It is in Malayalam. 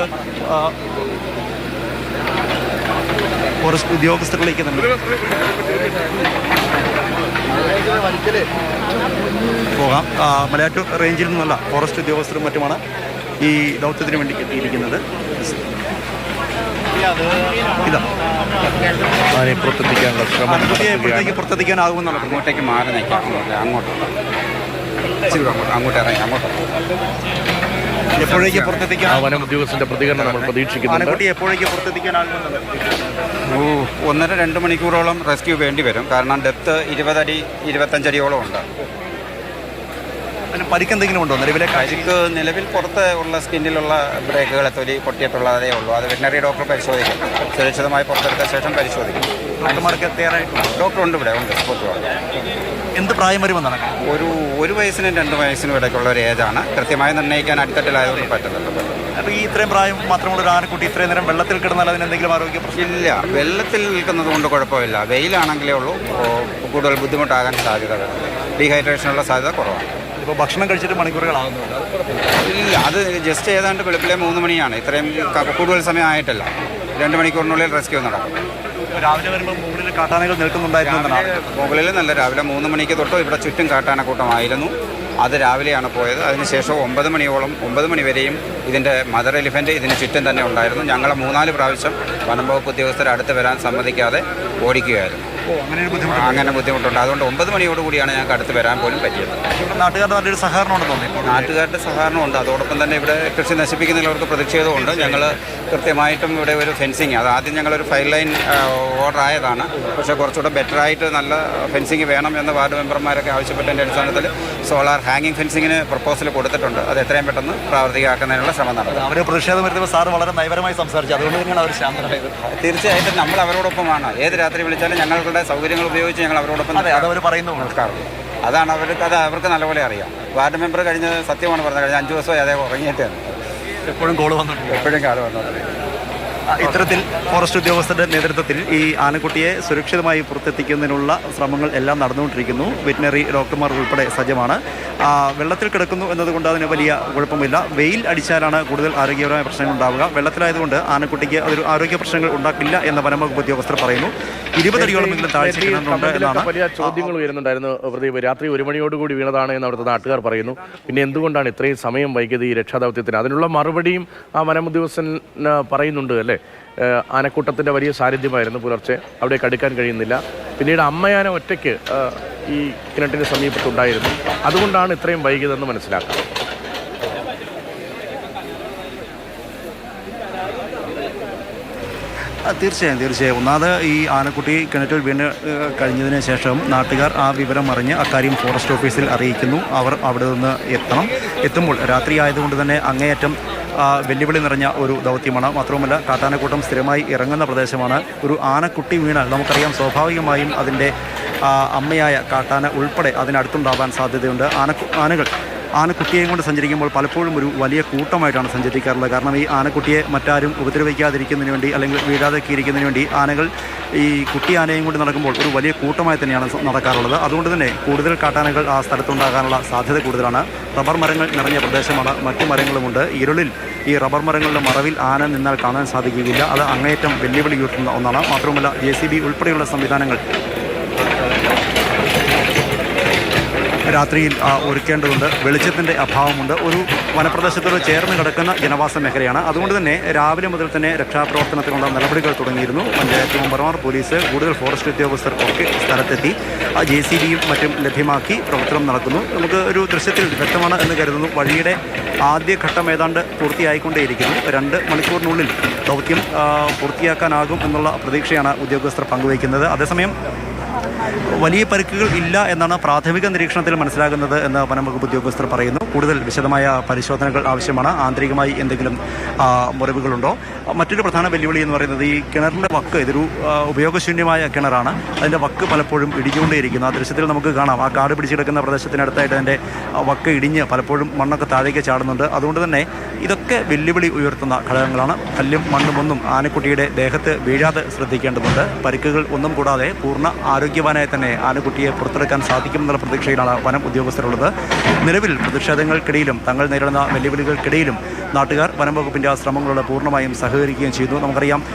നമുക്ക് ഫോറസ്റ്റ് ഉദ്യോഗസ്ഥരിലേക്ക് തന്നെ. പോകാം. മലയാറ്റൂർ റേഞ്ചിൽ നിന്നുള്ള ഫോറസ്റ്റ് ഉദ്യോഗസ്ഥരും മറ്റുമാണ് ഈ ദൗത്യത്തിന് വേണ്ടി എത്തിയിരിക്കുന്നത്. ഇതാ. പുറത്തെത്തിക്കാനുള്ള ശ്രമം എപ്പോഴത്തേക്ക് പുറത്തെത്തിക്കാനാകുമെന്നുള്ള അങ്ങോട്ടേക്ക് മാറി നിൽക്കാം. അങ്ങോട്ട് അങ്ങോട്ട് ഇറങ്ങി അങ്ങോട്ട്. എപ്പോഴേക്ക് പുറത്തെത്തിക്കാൻ? വനം ഉദ്യോഗസ്ഥന്റെ പ്രതികരണം നമ്മൾ പ്രതീക്ഷിക്കുന്നുണ്ട്. എപ്പോഴേക്ക് ഓ ഒന്നര രണ്ട് മണിക്കൂറോളം റെസ്ക്യൂ വേണ്ടി വരും. കാരണം ഡെപ്ത് ഇരുപതടി ഇരുപത്തഞ്ചടിയോളം ഉണ്ട്. പരിക്കെന്തെങ്കിലും ഉണ്ടോ നിലവിലെ കരിക്ക് നിലവിൽ പുറത്ത് ഉള്ള സ്കിന്നിലുള്ള ബ്രേക്കുകളെ തൊലി പൊട്ടിയിട്ടുള്ളതേ ഉള്ളൂ. അത് വെറ്റിനറി ഡോക്ടർ പരിശോധിക്കും. സുരക്ഷിതമായി പുറത്തെടുത്ത ശേഷം പരിശോധിക്കും. ഡോക്ടർ ഉണ്ട് ഇവിടെ ഉണ്ട്. സ്പോട്ട് എന്ത് പ്രായം വരുമെന്നാണ് ഒരു ഒരു വയസ്സിനും രണ്ട് വയസ്സിനും ഇടയ്ക്കുള്ള ഒരു ഏജാണ്. കൃത്യമായി നിർണയിക്കാൻ അടിത്തട്ടിലായതുകൊണ്ട് പറ്റുന്നുണ്ട് അപ്പോൾ ഈ ഇത്രയും പ്രായം മാത്രമുള്ള ഒരു ആനക്കുട്ടി ഇത്രയും നേരം വെള്ളത്തിൽ കിടന്നാൽ അതിന് എന്തെങ്കിലും ആരോഗ്യ പ്രശ്നം? ഇല്ല. വെള്ളത്തിൽ നിൽക്കുന്നത് കൊണ്ട് കുഴപ്പമില്ല. വെയിലാണെങ്കിലേ ഉള്ളൂ. കൂടുതൽ ബുദ്ധിമുട്ടാകാൻ സാധ്യത ഡീഹൈഡ്രേഷനുള്ള സാധ്യത കുറവാണ്. ഇപ്പോൾ ഭക്ഷണം കഴിച്ചിട്ട് മണിക്കൂറുകളാകുന്നുണ്ട്. ഇല്ല. അത് ജസ്റ്റ് ഏതാണ്ട് വെളുപ്പിലെ മൂന്ന് മണിയാണ്. ഇത്രയും കൂടുതൽ സമയം ആയിട്ടില്ല. രണ്ട് മണിക്കൂറിനുള്ളിൽ റെസ്ക്യൂ നടക്കും. രാവിലെ വരുമ്പോൾ മുകളിൽ കാട്ടാനകൾ നിൽക്കുന്നുണ്ടായിരുന്നു മുകളിൽ നല്ല രാവിലെ മൂന്ന് മണിക്ക് തൊട്ട് ഇവിടെ ചുറ്റും കാട്ടാനക്കൂട്ടമായിരുന്നു. അത് രാവിലെയാണ് പോയത്. അതിനുശേഷം ഒമ്പത് മണിയോളം ഒമ്പത് മണി വരെയും ഇതിന്റെ മദർ എലിഫന്റ് ഇതിന് ചുറ്റും തന്നെ ഉണ്ടായിരുന്നു. ഞങ്ങൾ മൂന്നാൽ പ്രാവശ്യം വനം വകുപ്പ് ഉദ്യോഗസ്ഥർ അടുത്ത് വരാൻ സമ്മതിക്കാതെ ഓടിക്കുകയായിരുന്നു. അങ്ങനെ ബുദ്ധിമുട്ടുണ്ട്. അതുകൊണ്ട് ഒമ്പത് മണിയോടുകൂടിയാണ് ഞങ്ങൾക്ക് അടുത്ത് വരാൻ പോലും പറ്റിയത്. നാട്ടുകാരുടെ നല്ലൊരു സഹകരണം ഉണ്ടെന്ന് തോന്നി നാട്ടുകാരുടെ സഹകരണമുണ്ട് അതോടൊപ്പം തന്നെ ഇവിടെ കൃഷി നശിപ്പിക്കുന്നവർക്ക് പ്രതിഷേധമുണ്ട് ഞങ്ങൾ കൃത്യമായിട്ടും ഇവിടെ ഒരു ഫെൻസിങ് അത് ആദ്യം ഞങ്ങളൊരു ഫൈൻ ലൈൻ ഓർഡർ ആയതാണ്. പക്ഷേ കുറച്ചുകൂടെ ബെറ്ററായിട്ട് നല്ല ഫെൻസിങ് വേണം എന്ന് വാർഡ് മെമ്പർമാരൊക്കെ ആവശ്യപ്പെട്ടതിന്റെ അടിസ്ഥാനത്തിൽ സോളാർ ഹാങ്ങിങ് ഫെൻസിങ്ങിന് പ്രപ്പോസൽ കൊടുത്തിട്ടുണ്ട്. അത് എത്രയും പെട്ടെന്ന് പ്രാവർത്തികമാക്കുന്നതിനുള്ള ശ്രമം നടത്തും. അവർ പ്രതിഷേധം വരുത്തുമ്പോൾ സാർ വളരെ നയപരമായി സംസാരിച്ചു. അതുകൊണ്ട് തന്നെയാണ് അവർ ശാന്തരായത് തീർച്ചയായിട്ടും നമ്മൾ അവരോടൊപ്പമാണ്. ഏത് രാത്രി വിളിച്ചാലും ഞങ്ങളുടെ സൗകര്യങ്ങൾ ഉപയോഗിച്ച് ഞങ്ങൾ അവരോടൊപ്പം അതെ അത് അവർ പറയുന്നു. അതാണ് അവർക്ക് അത് അവർക്ക് നല്ലപോലെ അറിയാം. വാർഡ് മെമ്പർ കഴിഞ്ഞ സത്യമാണ് പറഞ്ഞത്. കഴിഞ്ഞ അഞ്ച് ദിവസമായി അതേ ഉറങ്ങിയിട്ടാണ് എപ്പോഴും കോൾ വന്നിട്ടുണ്ട് എപ്പോഴും വന്നത് ആ, ഇത്തരത്തിൽ ഫോറസ്റ്റ് ഉദ്യോഗസ്ഥരുടെ നേതൃത്വത്തിൽ ഈ ആനക്കുട്ടിയെ സുരക്ഷിതമായി പുറത്തെത്തിക്കുന്നതിനുള്ള ശ്രമങ്ങൾ എല്ലാം നടന്നുകൊണ്ടിരിക്കുന്നു. വെറ്റിനറി ഡോക്ടർമാർ ഉൾപ്പെടെ സജ്ജമാണ്. വെള്ളത്തിൽ കിടക്കുന്നു എന്നതുകൊണ്ട് അതിന് വലിയ കുഴപ്പമില്ല. വെയിൽ അടിച്ചാലാണ് കൂടുതൽ ആരോഗ്യപരമായ പ്രശ്നങ്ങൾ ഉണ്ടാവുക. വെള്ളത്തിലായതുകൊണ്ട് ആനക്കുട്ടിക്ക് അതൊരു ആരോഗ്യ പ്രശ്നങ്ങൾ ഉണ്ടാക്കില്ല എന്ന് വനംവകുപ്പ് ഉദ്യോഗസ്ഥർ പറയുന്നു. ഇരുപതടിയോളമെങ്കിലും താഴ്ച നേരത്തെ ഈ കിണറുണ്ട് കമന്റിലൊക്കെ എന്നാണ് വലിയ ചോദ്യങ്ങൾ ഉയരുന്നുണ്ടായിരുന്നു. പ്രദീപ് രാത്രി ഒരു മണിയോടുകൂടി വീണതാണ് എന്ന് അവിടുത്തെ നാട്ടുകാർ പറയുന്നു. പിന്നെ എന്തുകൊണ്ടാണ് ഇത്രയും സമയം വൈകിയത് ഈ രക്ഷാദൗത്യത്തിന്? അതിനുള്ള മറുപടിയും ആ വനം ഉദ്യോഗസ്ഥൻ പറയുന്നുണ്ട് അല്ലേ? ആനക്കൂട്ടത്തിന്റെ വലിയ സാന്നിധ്യമായിരുന്നു പുലർച്ചെ. അവിടേക്ക് അടുക്കാൻ കഴിയുന്നില്ല. പിന്നീട് അമ്മയാന ഒറ്റയ്ക്ക് ഈ കിണറ്റിന് സമീപത്തുണ്ടായിരുന്നു അതുകൊണ്ടാണ് ഇത്രയും വൈകിയതെന്ന് മനസ്സിലാക്കാം. തീർച്ചയായും തീർച്ചയായും. ഒന്നാമത് ഈ ആനക്കുട്ടി കിണറ്റിൽ വീണ് കഴിഞ്ഞതിന് ശേഷം നാട്ടുകാർ ആ വിവരം അറിഞ്ഞ് അക്കാര്യം ഫോറസ്റ്റ് ഓഫീസിൽ അറിയിക്കുന്നു. അവർ അവിടെ നിന്ന് എത്തണം. എത്തുമ്പോൾ രാത്രി ആയതുകൊണ്ട് തന്നെ അങ്ങേയറ്റം വെല്ലുവിളി നിറഞ്ഞ ഒരു ദൗത്യമാണ്. മാത്രവുമല്ല കാട്ടാനക്കൂട്ടം സ്ഥിരമായി ഇറങ്ങുന്ന പ്രദേശമാണ്. ഒരു ആനക്കുട്ടി വീണാൽ നമുക്കറിയാം സ്വാഭാവികമായും അതിന്റെ അമ്മയായ കാട്ടാന ഉൾപ്പെടെ അതിനടുത്തുണ്ടാവാൻ സാധ്യതയുണ്ട്. ആന ആനകൾ ആനക്കുട്ടിയെയും കൊണ്ട് സഞ്ചരിക്കുമ്പോൾ പലപ്പോഴും ഒരു വലിയ കൂട്ടമായിട്ടാണ് സഞ്ചരിക്കാറുള്ളത്. കാരണം ഈ ആനക്കുട്ടിയെ മറ്റാരും ഉപദ്രവിക്കാതിരിക്കുന്നതിന് വേണ്ടി അല്ലെങ്കിൽ വീഴാതൊക്കെ ഇരിക്കുന്നതിന് വേണ്ടി ആനകൾ ഈ കുട്ടി ആനയും കൊണ്ട് നടക്കുമ്പോൾ ഒരു വലിയ കൂട്ടമായി തന്നെയാണ് നടക്കാറുള്ളത്. അതുകൊണ്ട് തന്നെ കൂടുതൽ കാട്ടാനകൾ ആ സ്ഥലത്തുണ്ടാകാനുള്ള സാധ്യത കൂടുതലാണ്. റബ്ബർ മരങ്ങൾ നിറഞ്ഞ പ്രദേശമാണ്. മറ്റു മരങ്ങളുമുണ്ട്. ഇരുളിൽ ഈ റബ്ബർ മരങ്ങളുടെ മറവിൽ ആന നിന്നാൽ കാണാൻ സാധിക്കുകയില്ല. അത് അങ്ങേയറ്റം വെല്ലുവിളി ഉയർത്തുന്ന ഒന്നാണ്. മാത്രമല്ല ജെ സി ബി ഉൾപ്പെടെയുള്ള സംവിധാനങ്ങൾ രാത്രിയിൽ ഒരുക്കേണ്ടതുണ്ട്. വെളിച്ചത്തിന്റെ അഭാവമുണ്ട്. ഒരു വനപ്രദേശത്തോട് ചേർന്ന് കിടക്കുന്ന ജനവാസ മേഖലയാണ്. അതുകൊണ്ട് തന്നെ രാവിലെ മുതൽ തന്നെ രക്ഷാപ്രവർത്തനത്തിനുള്ള നടപടികൾ തുടങ്ങിയിരുന്നു. പഞ്ചായത്ത് മെമ്പർമാർ പോലീസ് കൂടുതൽ ഫോറസ്റ്റ് ഉദ്യോഗസ്ഥർ ഒക്കെ സ്ഥലത്തെത്തി ജെ സി ബിയും മറ്റും ലഭ്യമാക്കി പ്രവർത്തനം നടക്കുന്നു നമുക്ക് ഒരു ദൃശ്യത്തിൽ വ്യക്തമാണ് എന്ന് കരുതുന്നു. വഴിയുടെ ആദ്യഘട്ടം ഏതാണ്ട് പൂർത്തിയായിക്കൊണ്ടേയിരിക്കുന്നു. രണ്ട് മണിക്കൂറിനുള്ളിൽ ദൗത്യം പൂർത്തിയാക്കാനാകും എന്നുള്ള പ്രതീക്ഷയാണ് ഉദ്യോഗസ്ഥർ പങ്കുവയ്ക്കുന്നത്. അതേസമയം വലിയ പരിക്കുകൾ ഇല്ല എന്നാണ് പ്രാഥമിക നിരീക്ഷണത്തിൽ മനസ്സിലാകുന്നത് എന്ന് വനംവകുപ്പ് ഉദ്യോഗസ്ഥർ പറയുന്നു. കൂടുതൽ വിശദമായ പരിശോധനകൾ ആവശ്യമാണ്. ആന്തരികമായി എന്തെങ്കിലും മുറിവുകളുണ്ടോ? മറ്റൊരു പ്രധാന വെല്ലുവിളി എന്ന് പറയുന്നത് ഈ കിണറിന്റെ വക്ക് ഇതൊരു ഉപയോഗശൂന്യമായ കിണറാണ്. അതിന്റെ വക്ക് പലപ്പോഴും ഇടിഞ്ഞുകൊണ്ടേയിരിക്കുന്നു. ആ ദൃശ്യത്തിൽ നമുക്ക് കാണാം. ആ കാട് പിടിച്ചു കിടക്കുന്ന പ്രദേശത്തിനടുത്തായിട്ട് അതിന്റെ വക്ക് ഇടിഞ്ഞ് പലപ്പോഴും മണ്ണൊക്കെ താഴേക്ക് ചാടുന്നുണ്ട്. അതുകൊണ്ട് തന്നെ ഇതൊക്കെ വെല്ലുവിളി ഉയർത്തുന്ന ഘടകങ്ങളാണ്. കല്ലും മണ്ണും ഒന്നും ആനക്കുട്ടിയുടെ ദേഹത്ത് വീഴാതെ ശ്രദ്ധിക്കേണ്ടതുണ്ട്. പരിക്കുകൾ ഒന്നും കൂടാതെ പൂർണ ആരോഗ്യവാൻ ജവാനായി തന്നെ ആനക്കുട്ടിയെ പുറത്തെടുക്കാൻ സാധിക്കുമെന്നുള്ള പ്രതീക്ഷയിലാണ് വനം ഉദ്യോഗസ്ഥരുള്ളത്. നിലവിൽ പ്രതിഷേധങ്ങൾക്കിടയിലും തങ്ങൾ നേരിടുന്ന വെല്ലുവിളികൾക്കിടയിലും നാട്ടുകാർ വനം വകുപ്പിന്റെ ആ ശ്രമങ്ങളോട് പൂർണമായും സഹകരിക്കുകയും ചെയ്തു. നമുക്കറിയാം